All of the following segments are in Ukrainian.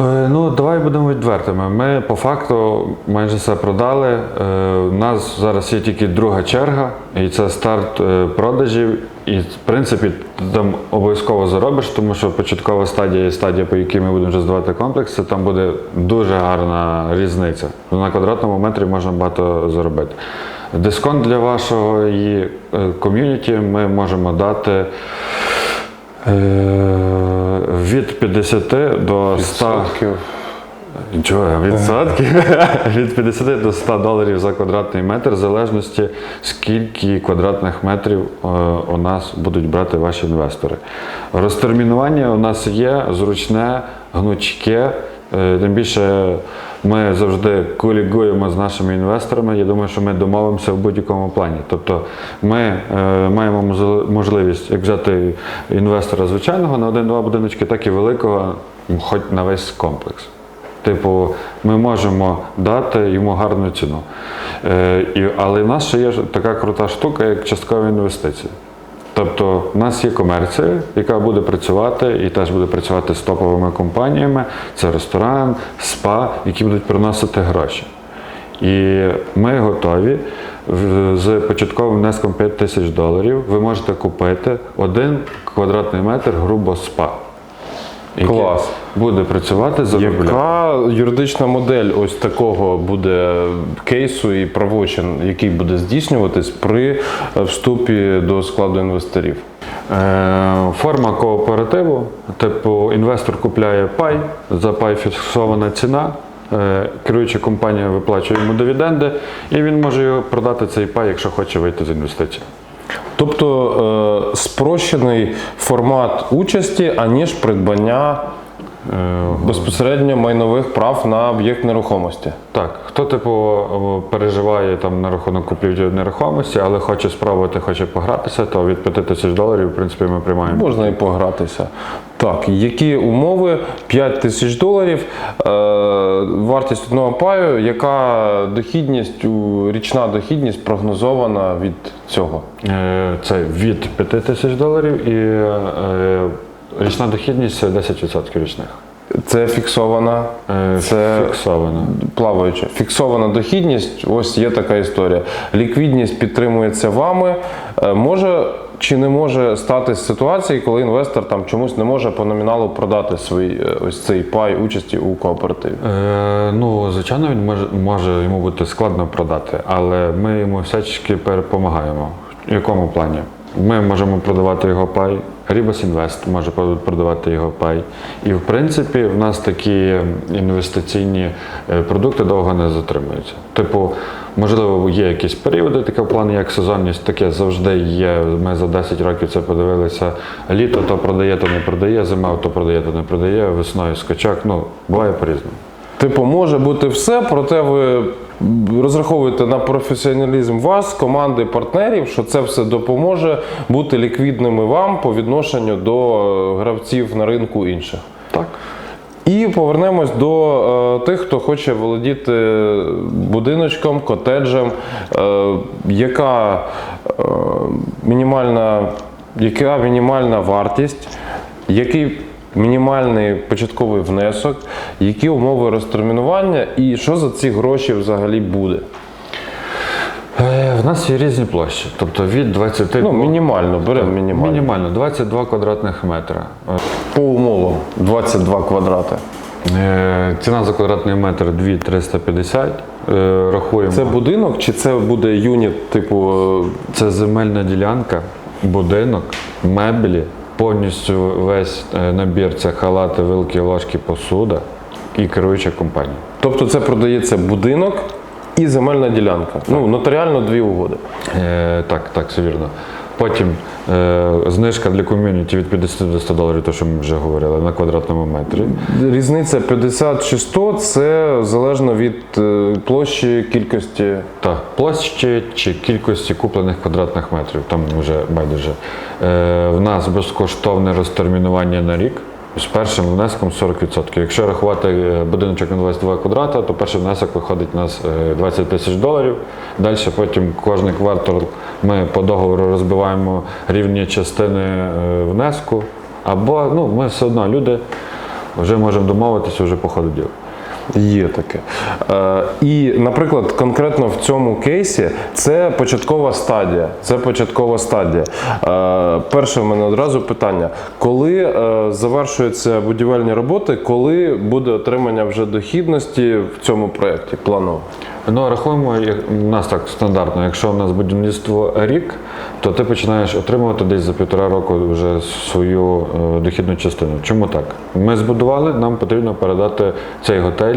Е, Ну, давай будемо відвертими. Ми по факту майже все продали. Е, У нас зараз є тільки друга черга, і це старт е, продажів. І в принципі ти там обов'язково заробиш, тому що початкова стадія і стадія, по якій ми будемо вже здавати комплекс, це там буде дуже гарна різниця. На квадратному метрі можна багато заробити. Дисконт для вашого і ком'юніті ми можемо дати. Від 50 до 100 Чого, відсотків? Від 50 до 100 доларів за квадратний метр, в залежності скільки квадратних метрів е, у нас будуть брати ваші інвестори. Розтермінування у нас є зручне, гнучке. Е, Тим більше ми завжди колігуємо з нашими інвесторами. Я думаю, що ми домовимося в будь-якому плані. Тобто ми е, маємо можливість як взяти інвестора звичайного на один-два будиночки, так і великого, хоч на весь комплекс. Типу, ми можемо дати йому гарну ціну. Е, але в нас ще є така крута штука, як часткові інвестиції. Тобто, в нас є комерція, яка буде працювати і теж буде працювати з топовими компаніями. Це ресторан, спа, які будуть приносити гроші. І ми готові з початковим внеском 5 тисяч доларів. Ви можете купити один квадратний метр грубо спа. Який Клас. Буде працювати за. Яка юридична модель ось такого буде кейсу і правочин, який буде здійснюватись при е, вступі до складу інвесторів? Е, Форма кооперативу, типу інвестор купляє пай, за пай фіксована ціна. е, Керуюча компанія виплачує йому дивіденди, і він може його продати цей пай, якщо хоче вийти з інвестицій. Тобто е, спрощений формат участі, аніж придбання безпосередньо майнових прав на об'єкт нерухомості. Так, хто типу переживає там на рахунок купівлі нерухомості, але хоче спробувати, хоче погратися, то від 5 тисяч доларів, в принципі, ми приймаємо. Можна і погратися. Так, які умови? 5 тисяч доларів, е, вартість одного паю, яка дохідність, річна дохідність прогнозована від цього? Е, Це від 5 тисяч доларів і е, річна дохідність це 10% річних. Це фіксована, Е, це фіксовано. плаваюча. Фіксована дохідність, ось є така історія. Ліквідність підтримується вами. Е, Може чи не може статись ситуація, коли інвестор там чомусь не може по номіналу продати свій е, ось цей пай участі у кооперативі? Е, ну, звичайно, він може, може йому бути складно продати, але ми йому всячески допомагаємо. В якому плані? Ми можемо продавати його пай, Рібас Інвест може продавати його пай. І в принципі, в нас такі інвестиційні е, продукти довго не затримуються. Типу, можливо, є якісь періоди, таке в плані, як сезонність, таке завжди є. Ми за 10 років це подивилися. Літо то продає, то не продає, зима то продає, то не продає, весною скачок. Ну, буває по-різному. Типу, може бути все, проте ви розраховуєте на професіоналізм вас, команди партнерів, що це все допоможе бути ліквідними вам по відношенню до е, гравців на ринку інших. Так. І повернемось до е, тих, хто хоче володіти будиночком, котеджем. Е, яка, е, мінімальна, яка мінімальна вартість, який мінімальний початковий внесок, які умови розтермінування і що за ці гроші взагалі буде? Е, В нас є різні площі, тобто від 20 Ну, мінімально, беремо мінімально. мінімально 22 квадратних метра. По умовам 22 квадрати. Е, Ціна за квадратний метр 2,350. Е, Рахуємо. Це будинок чи це буде юніт, типу. е, Це земельна ділянка, будинок, меблі, повністю весь е, набір це халати, вилки, ложки, посуда і керуюча компанія. Тобто це продається будинок і земельна ділянка. Ну, нотаріально дві угоди. Е, так, так, все вірно. Потім е, знижка для ком'юніті від 50 до 100 доларів, то що ми вже говорили, на квадратному метрі. Різниця 50 чи 100 це залежно від е, площі, кількості. Так, площі чи кількості куплених квадратних метрів, там вже байдуже. Е, в нас безкоштовне розтермінування на рік з першим внеском 40%. Якщо рахувати е, будиночок на 22 квадрата, то перший внесок виходить у нас е, 20 тисяч доларів. Далі потім кожний квартал ми по договору розбиваємо рівні частини е, внеску. Або ну, ми все одно люди вже можемо домовитися вже по ходу діла. Є таке. Е, і, наприклад, конкретно в цьому кейсі це початкова стадія. Це початкова стадія. Е, перше в мене одразу питання: коли е, завершуються будівельні роботи, коли буде отримання вже дохідності в цьому проєкті планово? Ну, рахуємо, як- у нас так стандартно. Якщо у нас будівництво рік, то ти починаєш отримувати десь за півтора року вже свою е, дохідну частину. Чому так? Ми збудували, нам потрібно передати цей готель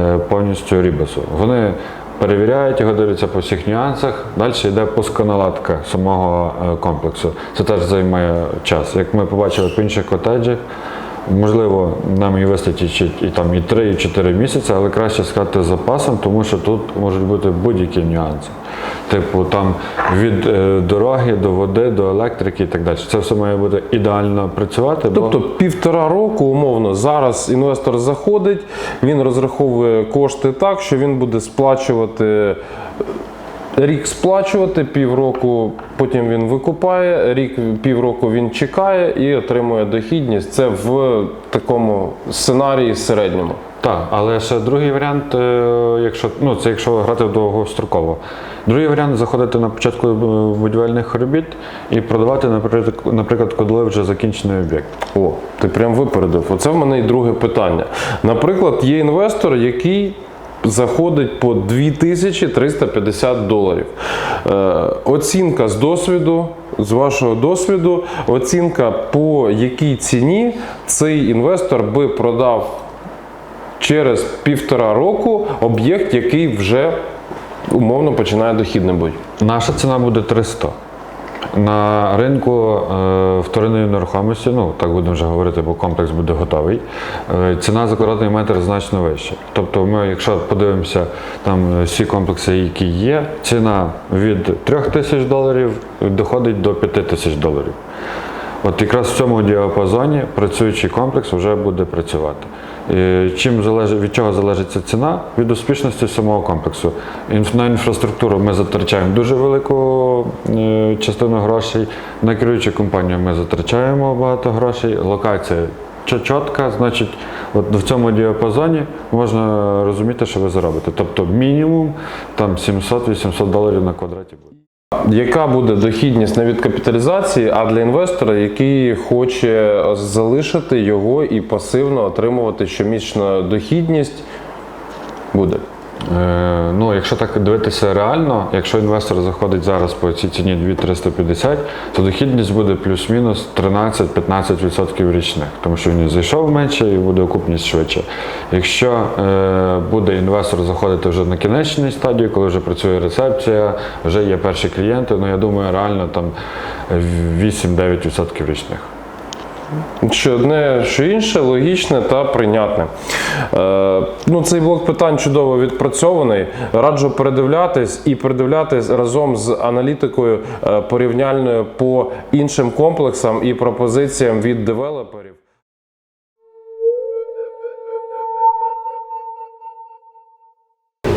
е, повністю Рібасу. Вони перевіряють його, дивляться по всіх нюансах. Далі йде пусконаладка самого е, комплексу. Це теж займає час. Як ми побачили по інших котеджах, Можливо, нам і вистачить і, там і 3, і 4 місяці, але краще сказати запасом, тому що тут можуть бути будь-які нюанси. Типу там від е, дороги до води, до електрики і так далі. Це все має бути ідеально працювати. бо- Тобто півтора року, умовно, зараз інвестор заходить, він розраховує кошти так, що він буде сплачувати. Рік сплачувати, півроку потім він викупає, рік півроку він чекає і отримує дохідність. Це в такому сценарії середньому. Так, але ще другий варіант, е, якщо ну це якщо грати довгостроково. Другий варіант заходити на початку е, будівельних робіт і продавати, наприклад, наприклад, коли вже закінчений об'єкт. О, ти прям випередив. Оце в мене і друге питання. Наприклад, є інвестор, який заходить по 2350 доларів. Е, оцінка з досвіду, з вашого досвіду, оцінка по якій ціні цей інвестор би продав через півтора року об'єкт, який вже умовно починає дохідним бути. Наша ціна буде 300. На ринку е, вторинної нерухомості, ну так будемо вже говорити, бо комплекс буде готовий. Е, ціна за квадратний метр значно вища. Тобто, ми, якщо подивимося там всі комплекси, які є, ціна від 3 тисяч доларів доходить до 5 тисяч доларів. От якраз в цьому діапазоні працюючий комплекс вже буде працювати. Е, Чим залежить, від чого залежить ця ціна? Від успішності самого комплексу. Інф- На інфраструктуру ми затрачаємо дуже велику е, частину грошей. На керуючу компанію ми затрачаємо багато грошей. Локація чітка, значить, от в цьому діапазоні можна розуміти, що ви заробите. Тобто мінімум там 700-800 доларів на квадраті буде. Яка буде дохідність не від капіталізації, а для інвестора, який хоче залишити його і пасивно отримувати щомісячну дохідність, буде. Е, ну, якщо так дивитися реально, якщо інвестор заходить зараз по цій ціні 2350, то дохідність буде плюс-мінус 13-15% річних, тому що він зайшов менше і буде окупність швидше. Якщо е, буде інвестор заходити вже на кінечній стадії, коли вже працює рецепція, вже є перші клієнти, ну я думаю, реально там 8-9% річних. Що одне, що інше, логічне та прийнятне. Е, ну, цей блок питань чудово відпрацьований. Раджу передивлятись і передивлятись разом з аналітикою е, порівняльною по іншим комплексам і пропозиціям від девелоперів.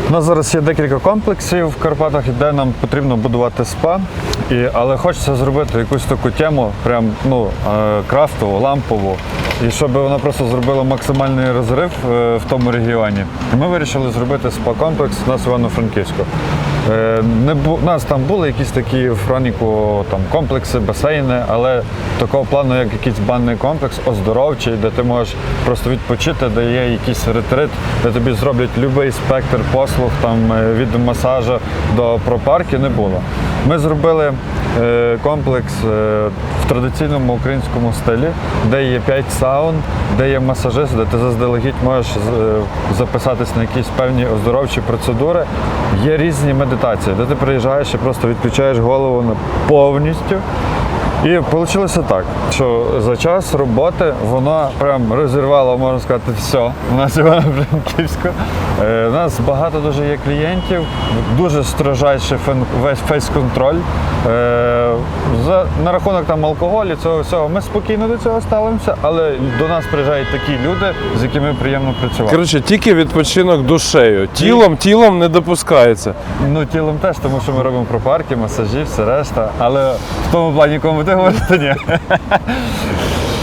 У нас зараз є декілька комплексів в Карпатах, де нам потрібно будувати спа. І, але хочеться зробити якусь таку тему, прям ну, е, крафтову, лампову, і щоб вона просто зробила максимальний розрив е, в тому регіоні. Ми вирішили зробити спа-комплекс у нас в Івано-Франківську. Е, Не бу... У нас там були якісь такі в Фроніку там, комплекси, басейни, але такого плану, як якийсь банний комплекс, оздоровчий, де ти можеш просто відпочити, де є якийсь ретрит, де тобі зроблять будь-який спектр послуг там, е, від масажу до пропарки, не було. Ми зробили е, комплекс в традиційному українському стилі, де є 5 саун, де є масажист, де ти заздалегідь можеш записатись на якісь певні оздоровчі процедури. Є різні медитації, де ти приїжджаєш і просто відключаєш голову повністю. І вийшло так, що за час роботи воно прям розірвало, можна сказати, все. У нас Івано-Франківську. Е, У нас багато дуже є клієнтів, дуже строжайший весь фейс-контроль. Е, на рахунок там алкоголю, цього всього. Ми спокійно до цього ставимося, але до нас приїжджають такі люди, з якими приємно працювати. Коротше, тільки відпочинок душею. Тілом, тілом не допускається. Ну, тілом теж, тому що ми робимо пропарки, масажі, все решта. Але в тому плані, кому ти говориш, то ні.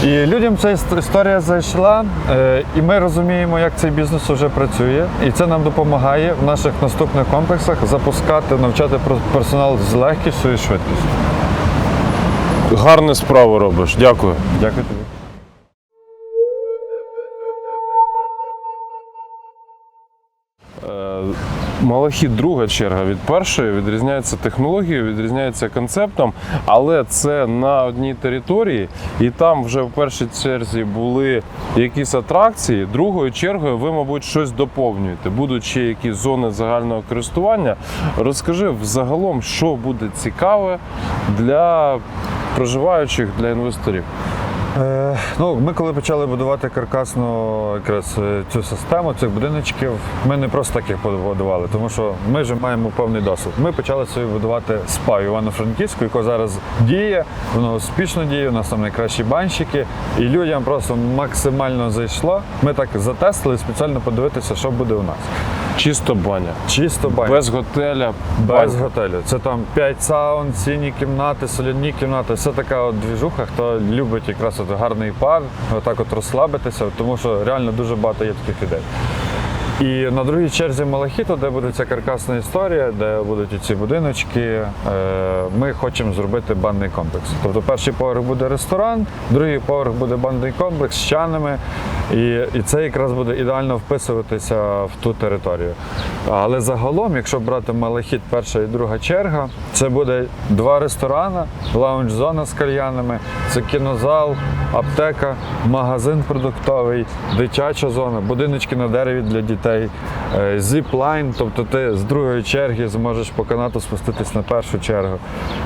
І людям ця історія зайшла, е, і ми розуміємо, як цей бізнес вже працює. І це нам допомагає в наших наступних комплексах запускати, навчати персонал з легкістю і швидкістю. Гарну справу робиш. Дякую. Дякую тобі. Е, Малахіт друга черга від першої відрізняється технологією, відрізняється концептом, але це на одній території, і там вже в першій черзі були якісь атракції. Другою чергою ви, мабуть, щось доповнюєте. Будуть ще якісь зони загального користування. Розкажи взагалом, що буде цікаве для проживаючих, для інвесторів. Е, ну, ми коли почали будувати каркасну якраз е, цю систему цих будиночків, ми не просто так їх побудували, тому що ми вже маємо повний досвід. Ми почали собі будувати спа Івано-Франківську, яка зараз діє, воно успішно діє, у нас там найкращі банщики, і людям просто максимально зайшло. Ми так затестили спеціально подивитися, що буде у нас. Чисто баня. Чисто баня. Без готеля, Без баня. готелю. Це там 5 саун, сіні кімнати, соляні кімнати. Все така от двіжуха, хто любить якраз от гарний пар, отак от розслабитися, тому що реально дуже багато є таких ідей. І на другій черзі Малахіту, де буде ця каркасна історія, де будуть ці будиночки, е, ми хочемо зробити банний комплекс. Тобто перший поверх буде ресторан, другий поверх буде банний комплекс з чанами. І, і це якраз буде ідеально вписуватися в ту територію. Але загалом, якщо брати Малахіт перша і друга черга, це буде два ресторани, лаунж-зона з кальянами, це кінозал, аптека, магазин продуктовий, дитяча зона, будиночки на дереві для дітей, е, зіп-лайн, тобто ти з другої черги зможеш по канату спуститись на першу чергу.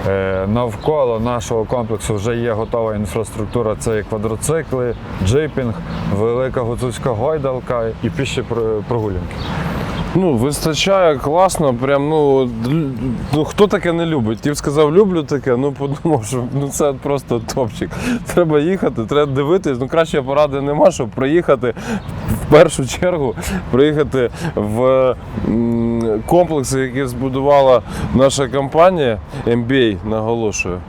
Е, Навколо нашого комплексу вже є готова інфраструктура, це і квадроцикли, джипінг, велика гуцульська гойдалка і піші про- прогулянки. Ну, вистачає класно, прям ну, ну хто таке не любить? Ти сказав, люблю таке, ну подумав, що ну це просто топчик. Треба їхати, треба дивитись. Ну краще поради нема, щоб приїхати в першу чергу, приїхати в комплекси, які збудувала наша компанія MBA, наголошую.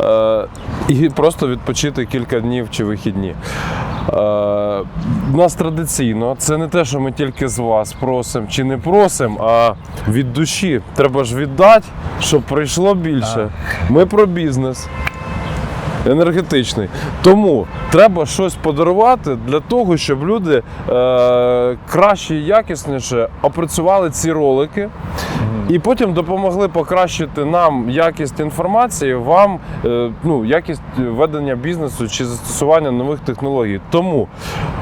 Е, і просто відпочити кілька днів чи вихідні. Е, у нас традиційно це не те, що ми тільки з вас просимо чи не просимо, а від душі. Треба ж віддати, щоб прийшло більше. Ми про бізнес. Енергетичний. Тому треба щось подарувати для того, щоб люди е, краще і якісніше опрацювали ці ролики і потім допомогли покращити нам якість інформації, вам е, ну, якість ведення бізнесу чи застосування нових технологій. Тому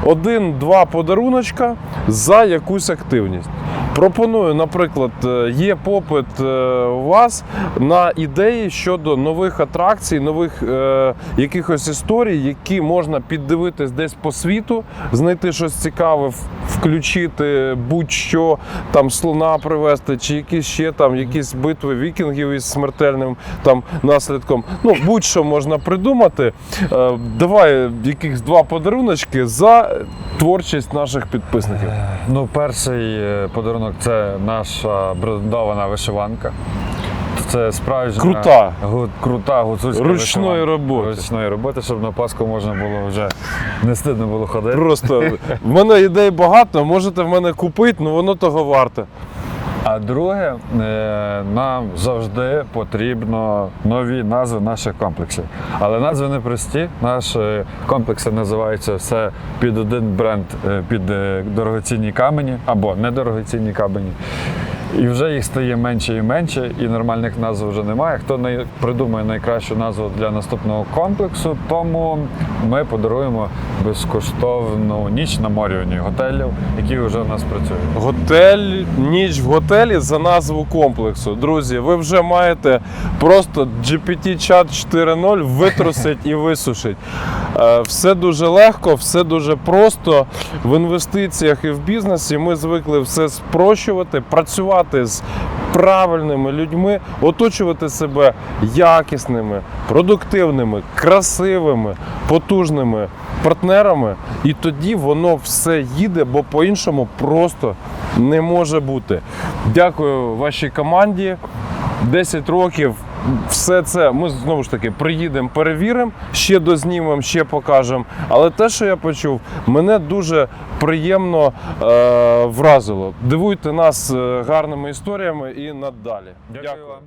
один-два подаруночка за якусь активність. Пропоную, наприклад, е, є попит е, у вас на ідеї щодо нових атракцій, нових е, якихось історій, які можна піддивитись десь по світу, знайти щось цікаве, в- включити будь-що, там слона привезти, чи якісь ще там якісь битви вікінгів із смертельним там наслідком. Ну, будь-що можна придумати. Е, давай якихось два подаруночки за творчість наших підписників. Ну, перший е, подарунок це наша брендована вишиванка. Це справжня Крута. гу- крута гуцульська Ручної вишиванка. роботи. Ручної роботи, щоб на Пасху можна було вже не стидно було ходити. Просто в мене ідей багато, можете в мене купити, але воно того варте. А друге, е, нам завжди потрібно нові назви наших комплексів. Але назви не прості. Наші комплекси називаються все під один бренд, е, під е, дорогоцінні камені або недорогоцінні камені. І вже їх стає менше і менше, і нормальних назв вже немає. Хто не придумає найкращу назву для наступного комплексу, тому ми подаруємо безкоштовну ніч на морюванні готелів, які вже у нас працюють. Готель, ніч в готелі за назву комплексу. Друзі, ви вже маєте просто GPT-чат 4.0 витрусить і висушить. Е, Все дуже легко, все дуже просто. В інвестиціях і в бізнесі ми звикли все спрощувати, працювати з правильними людьми, оточувати себе якісними, продуктивними, красивими, потужними партнерами, і тоді воно все їде, бо по-іншому просто не може бути. Дякую вашій команді. 10 років все це ми знову ж таки приїдемо, перевіримо, ще дознімемо, ще покажемо. Але те, що я почув, мене дуже приємно е, вразило. Дивуйте нас е, гарними історіями і надалі. Дякую вам.